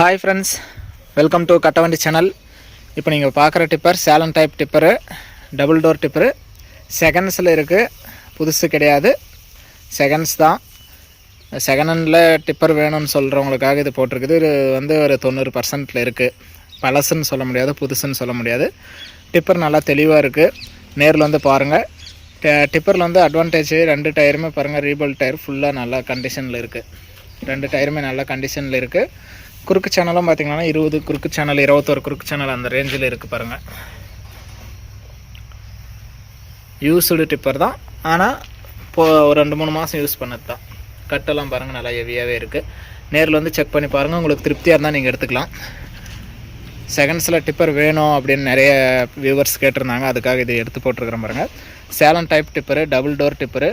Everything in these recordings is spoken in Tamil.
Hi friends welcome to Kattavandi channel இப்போ நீங்கள் பார்க்குற tipper Salem type tipper double door tipper செகண்ட்ஸில் இருக்குது புதுசு கிடையாது. செகண்ட்ஸ் தான். செகண்ட் ஹேண்டில் டிப்பர் வேணும்னு சொல்கிறவங்களுக்காக இது போட்டிருக்குது. இது வந்து ஒரு தொண்ணூறு பர்சன்ட்டில் இருக்குது பழசுன்னு சொல்ல முடியாது புதுசுன்னு சொல்ல முடியாது. டிப்பர் நல்லா தெளிவாக இருக்குது நேரில் வந்து பாருங்கள் டிப்பரில் வந்து அட்வான்டேஜ் ரெண்டு டயருமே பாருங்கள் ரீபல் டயர் ஃபுல்லாக நல்லா கண்டிஷனில் இருக்குது ரெண்டு டயருமே நல்லா கண்டிஷனில் இருக்குது குறுக்கு சேனலும் பார்த்தீங்கன்னா இருபது குறுக்கு சேனல் இருபத்தோரு குறுக்கு சேனல் அந்த ரேஞ்சில் இருக்குது பாருங்கள் யூஸ்டு டிப்பர் தான். ஆனால் இப்போ ஒரு ரெண்டு மூணு மாதம் யூஸ் பண்ணது தான் கட்டெல்லாம் பாருங்கள் நல்லா ஹெவியாகவே இருக்குது நேரில் வந்து செக் பண்ணி பாருங்கள் உங்களுக்கு திருப்தியாக இருந்தால் நீங்கள் எடுத்துக்கலாம். செகண்ட்ஸில் டிப்பர் வேணும் அப்படின்னு நிறைய வியூவர்ஸ் கேட்டிருந்தாங்க. அதுக்காக இது எடுத்து போட்டிருக்கிறேன் பாருங்கள் Salem type tipper double door tipper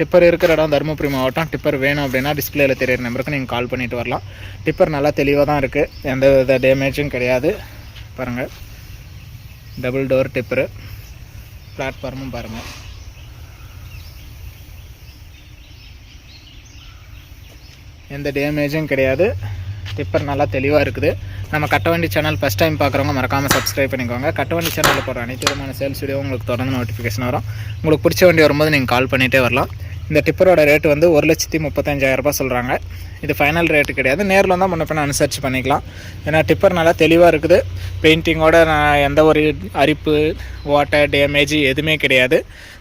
tipper இருக்கிற இடம் தருமபுரி மாவட்டம். டிப்பர் வேணும் அப்படின்னா டிஸ்பிளேல தெரியிற நம்பருக்கு நீங்கள் கால் பண்ணிட்டு வரலாம். டிப்பர் நல்லா தெளிவாக தான் இருக்குது எந்த வித டேமேஜும் கிடையாது. பாருங்கள் டபுள் டோர் டிப்பரு. பிளாட்ஃபார்மும் பாருங்கள் எந்த டேமேஜும் கிடையாது. டிப்பர் நல்லா தெளிவாக இருக்குது. நம்ம கட்டவண்டி சேனல் ஃபஸ்ட் டைம் பார்க்குறவங்க மறக்காமல் சப்ஸ்கிரைப் பண்ணிக்கோங்க. கட்டவண்டி சேனலில் போடுற அனைத்து விதமான சேல்ஸ் வீடியோ உங்களுக்கு தொடர்ந்து நோட்டிஃபிகேஷன் வரும். உங்களுக்கு பிடிச்ச வண்டி வரும்போது நீங்கள் கால் பண்ணிகிட்டே வரலாம். இந்த டிப்பரோட ரேட் வந்து ஒரு லட்சத்தி முப்பத்தஞ்சாயிரம் ரூபாய் சொல்கிறாங்க இது ஃபைனல் ரேட்டு கிடையாது. நேரில் வந்தால் முன்ன பின்ன அனுசரித்து பண்ணிக்கலாம். ஏன்னா டிப்பர் நல்லா தெளிவாக இருக்குது. பெயிண்டிங்கோட நான் எந்த ஒரு அரிப்பு ஓட்டை டேமேஜ் எதுவுமே கிடையாது.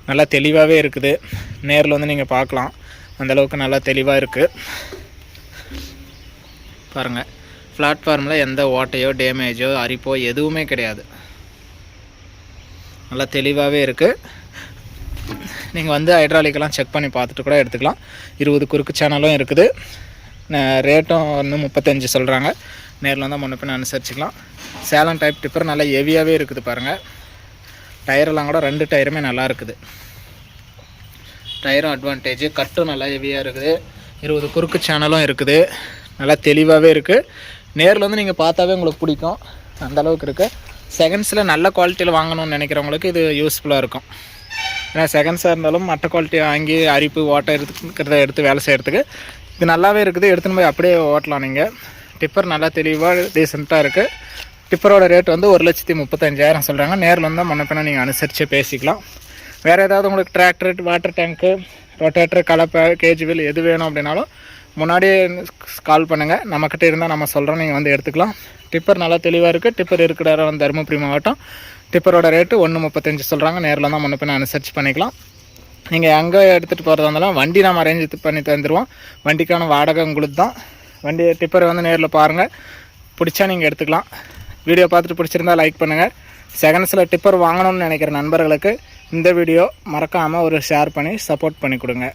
நல்லா தெளிவாகவே இருக்குது. நேரில் வந்து நீங்கள் பார்க்கலாம். அந்தளவுக்கு நல்லா தெளிவாக இருக்குது பாருங்கள் பிளாட்ஃபார்மில் எந்த ஓட்டையோ டேமேஜோ அரிப்போ எதுவுமே கிடையாது. நல்லா தெளிவாகவே இருக்குது நீங்கள் வந்து ஹைட்ராலிக்கெல்லாம் செக் பண்ணி பார்த்துட்டு கூட எடுத்துக்கலாம். இருபது குறுக்கு சேனலும் இருக்குது. ரேட்டும் வந்து முப்பத்தஞ்சு சொல்கிறாங்க நேரில் வந்தால் முன்ன பின்ன அனுசரிச்சிக்கலாம். சேலம் டைப் டிப்பர் நல்லா ஹெவியாகவே இருக்குது பாருங்கள் டயரெல்லாம் கூட ரெண்டு டயருமே நல்லா இருக்குது. டயரும் அட்வான்டேஜ் கட்டும் நல்லா ஹெவியாக இருக்குது. இருபது குறுக்கு சேனலும் இருக்குது. நல்லா தெளிவாகவே இருக்குது நேரில் வந்து நீங்கள் பார்த்தாவே உங்களுக்கு பிடிக்கும். அந்த அளவுக்கு இருக்குது செகண்ட்ஸில் நல்ல குவாலிட்டியில் வாங்கணும்னு நினைக்கிறவங்களுக்கு இது யூஸ்ஃபுல்லாக இருக்கும். ஏன்னா செகண்ட்ஸாக இருந்தாலும் மற்ற குவாலிட்டி வாங்கி அரிப்பு ஓட்டை இருக்கிறத எடுத்து வேலை செய்கிறதுக்கு இது நல்லாவே இருக்குது. எடுத்துன்னு போய் அப்படியே ஓட்டலாம் நீங்கள் டிப்பர் நல்லா தெளிவாக டீசெண்டாக இருக்குது டிப்பரோட ரேட் வந்து ஒரு லட்சத்தி முப்பத்தஞ்சாயிரம் சொல்கிறாங்க நேரில் வந்தால் முன்னப்பினா நீங்கள் அனுசரித்து பேசிக்கலாம். வேறு ஏதாவது உங்களுக்கு டிராக்டர் வாட்டர் டேங்க்கு ரொட்டேட்டர் கலப்பை கேஜுவில் எது வேணும் அப்படின்னாலும் முன்னாடியே கால் பண்ணுங்கள் நம்மக்கிட்ட இருந்தால் நம்ம சொல்கிறோம் நீங்கள் வந்து எடுத்துக்கலாம். டிப்பர் நல்லா தெளிவாக இருக்குது டிப்பர் இருக்கிற தருமபுரி மாவட்டம். டிப்பரோட ரேட்டு ஒன்று முப்பத்தஞ்சு சொல்கிறாங்க நேரில் தான் முன்ன பின்ன அனுசரிச்சு பண்ணிக்கலாம். நீங்கள் எங்கே எடுத்துகிட்டு போகிறதா இருந்தாலும் வண்டி நம்ம அரேஞ்ச் பண்ணி தந்துடுவோம் வண்டிக்கான வாடகை உங்களுக்கு தான். வண்டி டிப்பரை வந்து நேரில் பாருங்கள் பிடிச்சா நீங்கள் எடுத்துக்கலாம். வீடியோ பார்த்துட்டு பிடிச்சிருந்தா லைக் பண்ணுங்கள் செகண்ட்ஸில் டிப்பர் வாங்கணும்னு நினைக்கிற நண்பர்களுக்கு இந்த வீடியோ மறக்காமல் ஒரு ஷேர் பண்ணி சப்போர்ட் பண்ணி கொடுங்க.